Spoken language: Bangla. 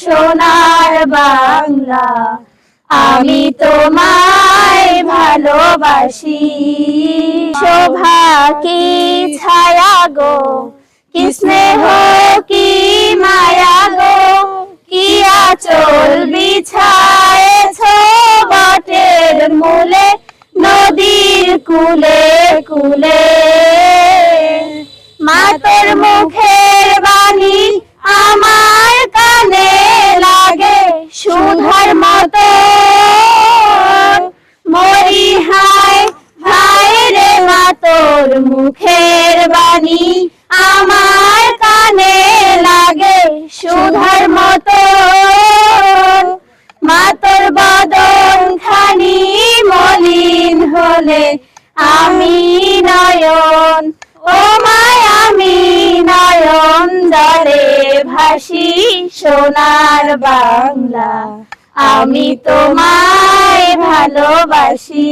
সোনার বাংলা, আমি তোমায় ভালোবাসি। শোভা কি ছায়া গো, কি স্নেহ, কি মায়া গো, কি আচল বিছায়েছ বটের মূলে, নদীর কুলে কুলে। মাতর মুখের বাণী আমার বাণী আমার কানে লাগে সুধার মতো। মাতর বদন খানি মলিন হলে আমি নয়ন। ও মায় আমি নয়ন জলে ভাসি সোনার বাংলা। আমি তোমায় ভালোবাসি।